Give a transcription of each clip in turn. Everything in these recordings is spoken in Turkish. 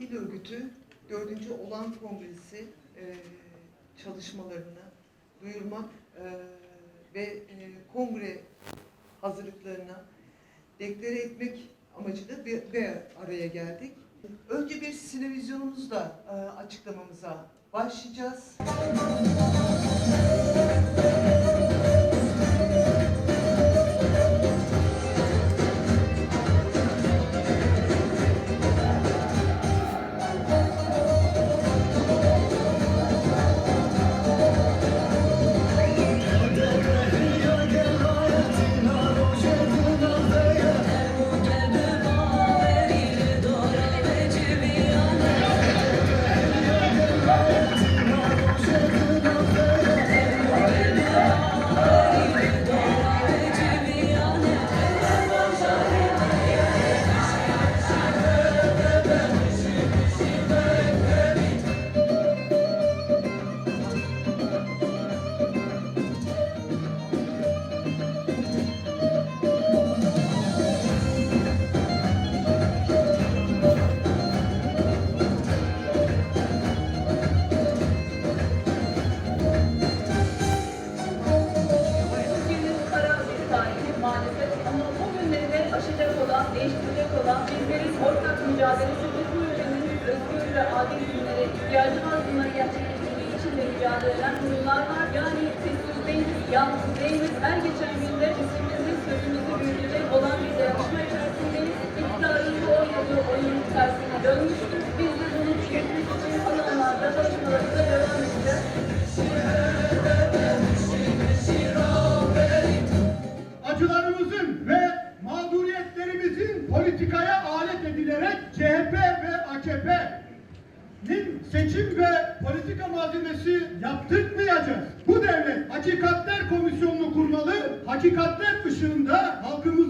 İl Örgütü 4. Olan Kongresi e, çalışmalarını duyurmak e, ve e, kongre hazırlıklarını deklare etmek amacıyla bir, bir araya geldik. Önce bir sinevizyonumuzla e, açıklamamıza başlayacağız. Var. Bunları gerçekleştirdiği için de mücadele eden kurumlar var. Yani sessiz değiliz, yalnız değiliz. Her geçen günde sesimizi, sözümüzü büyütecek olan bir dayanışma içerisindeyiz. İktidarın bu oynadığı oyunun tersine dönmüştür. Hakikatler Komisyonu'nu kurmalı, hakikatler ışığında halkımızdan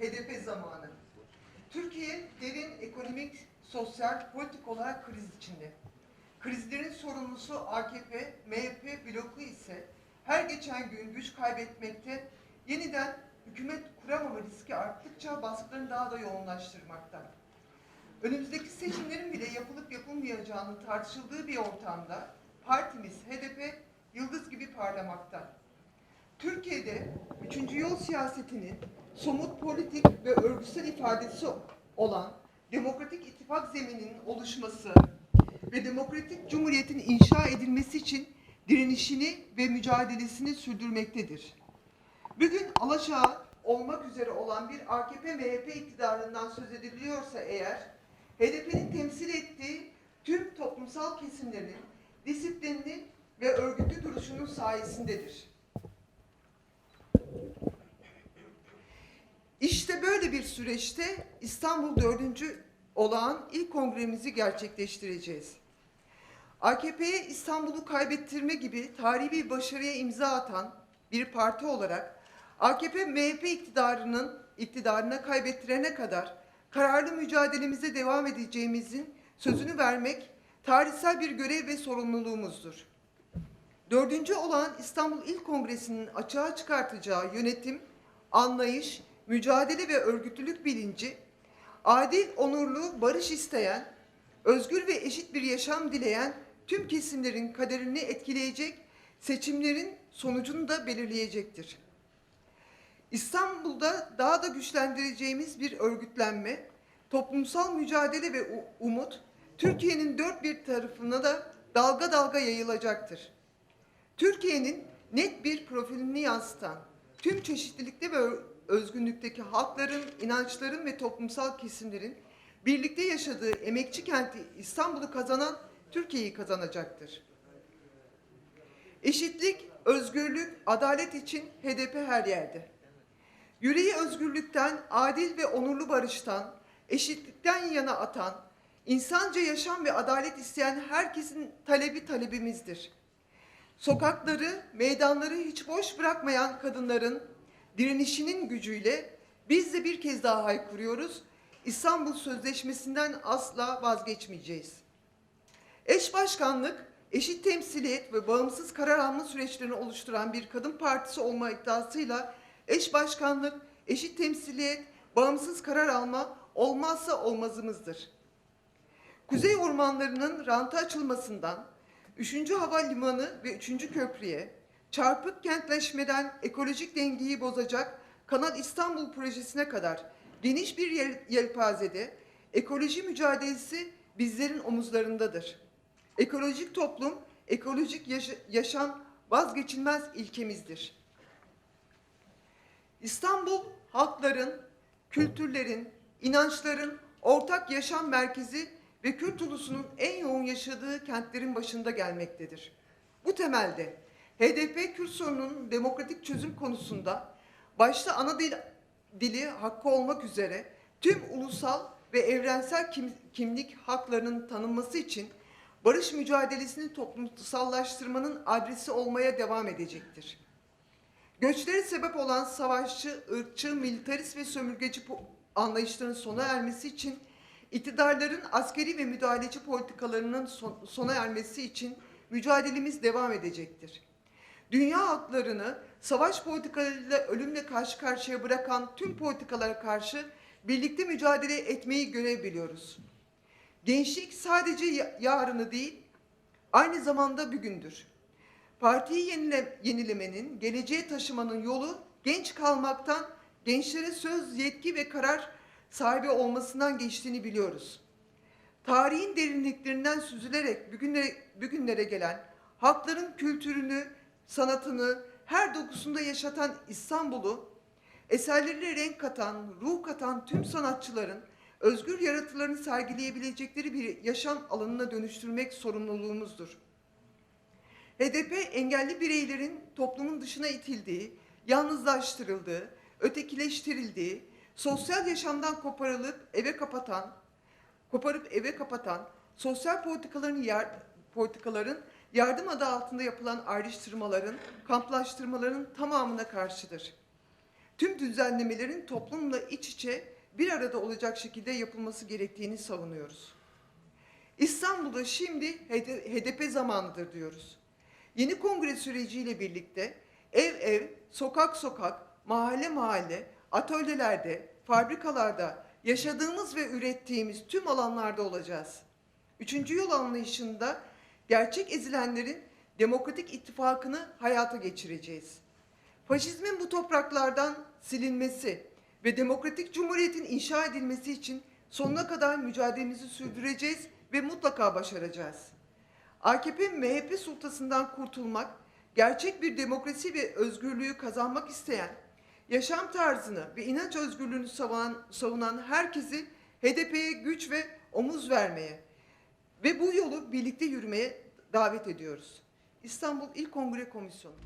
HDP zamanı. Türkiye derin ekonomik, sosyal, politik olarak kriz içinde. Krizlerin sorumlusu AKP, MHP bloku ise her geçen gün güç kaybetmekte, yeniden hükümet kuramama riski arttıkça baskılarını daha da yoğunlaştırmakta. Önümüzdeki seçimlerin bile yapılıp yapılmayacağının tartışıldığı bir ortamda partimiz HDP yıldız gibi parlamakta. Türkiye'de üçüncü yol siyasetinin somut politik ve örgüsel ifadesi olan demokratik ittifak zemininin oluşması ve demokratik cumhuriyetin inşa edilmesi için direnişini ve mücadelesini sürdürmektedir. Bugün alaşağı olmak üzere olan bir AKP-MHP iktidarından söz ediliyorsa eğer, HDP'nin temsil ettiği tüm toplumsal kesimlerin disiplinli ve örgütlü duruşunun sayesindedir. İşte böyle bir süreçte İstanbul 4. olağan ilk kongremizi gerçekleştireceğiz. AKP'ye İstanbul'u kaybettirme gibi tarihi bir başarıya imza atan bir parti olarak AKP MHP iktidarının iktidarına kaybettirene kadar kararlı mücadelemize devam edeceğimizin sözünü vermek tarihsel bir görev ve sorumluluğumuzdur. Dördüncü olan İstanbul İl Kongresi'nin açığa çıkartacağı yönetim, anlayış, mücadele ve örgütlülük bilinci, adil, onurlu, barış isteyen, özgür ve eşit bir yaşam dileyen tüm kesimlerin kaderini etkileyecek seçimlerin sonucunu da belirleyecektir. İstanbul'da daha da güçlendireceğimiz bir örgütlenme, toplumsal mücadele ve umut Türkiye'nin dört bir tarafına da dalga dalga yayılacaktır. Türkiye'nin net bir profilini yansıtan tüm çeşitlilikte ve özgünlükteki halkların, inançların ve toplumsal kesimlerin birlikte yaşadığı emekçi kenti İstanbul'u kazanan Türkiye'yi kazanacaktır. Eşitlik, özgürlük, adalet için HDP her yerde. Yüreği özgürlükten, adil ve onurlu barıştan, eşitlikten yana atan, insanca yaşam ve adalet isteyen herkesin talebi talebimizdir. Sokakları, meydanları hiç boş bırakmayan kadınların direnişinin gücüyle biz de bir kez daha haykırıyoruz. İstanbul Sözleşmesi'nden asla vazgeçmeyeceğiz. Eş başkanlık, eşit temsiliyet ve bağımsız karar alma süreçlerini oluşturan bir kadın partisi olma iddiasıyla eş başkanlık, eşit temsiliyet, bağımsız karar alma olmazsa olmazımızdır. Kuzey ormanlarının ranta açılmasından, 3. Havalimanı ve 3. Köprüye, çarpık kentleşmeden ekolojik dengeyi bozacak Kanal İstanbul projesine kadar geniş bir yel- yelpazede ekoloji mücadelesi bizlerin omuzlarındadır. Ekolojik toplum, ekolojik yaşa- yaşam vazgeçilmez ilkemizdir. İstanbul halkların, kültürlerin, inançların ortak yaşam merkezi ve Kürt ulusunun en yoğun yaşadığı kentlerin başında gelmektedir. Bu temelde HDP Kürt sorununun demokratik çözüm konusunda başta ana dil, dili hakkı olmak üzere tüm ulusal ve evrensel kim- kimlik haklarının tanınması için barış mücadelesini toplumsallaştırmanın adresi olmaya devam edecektir. Göçlere sebep olan savaşçı, ırkçı, militarist ve sömürgeci anlayışların sona ermesi için iktidarların askeri ve müdahaleci politikalarının son- sona ermesi için mücadelemiz devam edecektir. Dünya halklarını savaş politikalarıyla ölümle karşı karşıya bırakan tüm politikalara karşı birlikte mücadele etmeyi görev biliyoruz. Gençlik sadece ya- yarını değil, aynı zamanda bugündür. Partiyi yenile, yenilemenin, geleceğe taşımanın yolu genç kalmaktan, gençlere söz, yetki ve karar sahibi olmasından geçtiğini biliyoruz. Tarihin derinliklerinden süzülerek bugünlere, bugünlere gelen, halkların kültürünü, sanatını her dokusunda yaşatan İstanbul'u, eserleriyle renk katan, ruh katan tüm sanatçıların özgür yaratılarını sergileyebilecekleri bir yaşam alanına dönüştürmek sorumluluğumuzdur. HDP engelli bireylerin toplumun dışına itildiği, yalnızlaştırıldığı, ötekileştirildiği, sosyal yaşamdan koparılıp eve kapatan, koparıp eve kapatan, sosyal politikaların yer, politikaların yardım adı altında yapılan ayrıştırmaların, kamplaştırmaların tamamına karşıdır. Tüm düzenlemelerin toplumla iç içe bir arada olacak şekilde yapılması gerektiğini savunuyoruz. İstanbul'da şimdi HDP zamanıdır diyoruz. Yeni kongre süreciyle birlikte ev ev, sokak sokak, mahalle mahalle, atölyelerde, fabrikalarda yaşadığımız ve ürettiğimiz tüm alanlarda olacağız. Üçüncü yol anlayışında gerçek ezilenlerin demokratik ittifakını hayata geçireceğiz. Faşizmin bu topraklardan silinmesi ve demokratik cumhuriyetin inşa edilmesi için sonuna kadar mücadelemizi sürdüreceğiz ve mutlaka başaracağız. AKP MHP sultasından kurtulmak, gerçek bir demokrasi ve özgürlüğü kazanmak isteyen, yaşam tarzını ve inanç özgürlüğünü savunan, savunan herkesi HDP'ye güç ve omuz vermeye ve bu yolu birlikte yürümeye davet ediyoruz. İstanbul İl Kongre Komisyonu.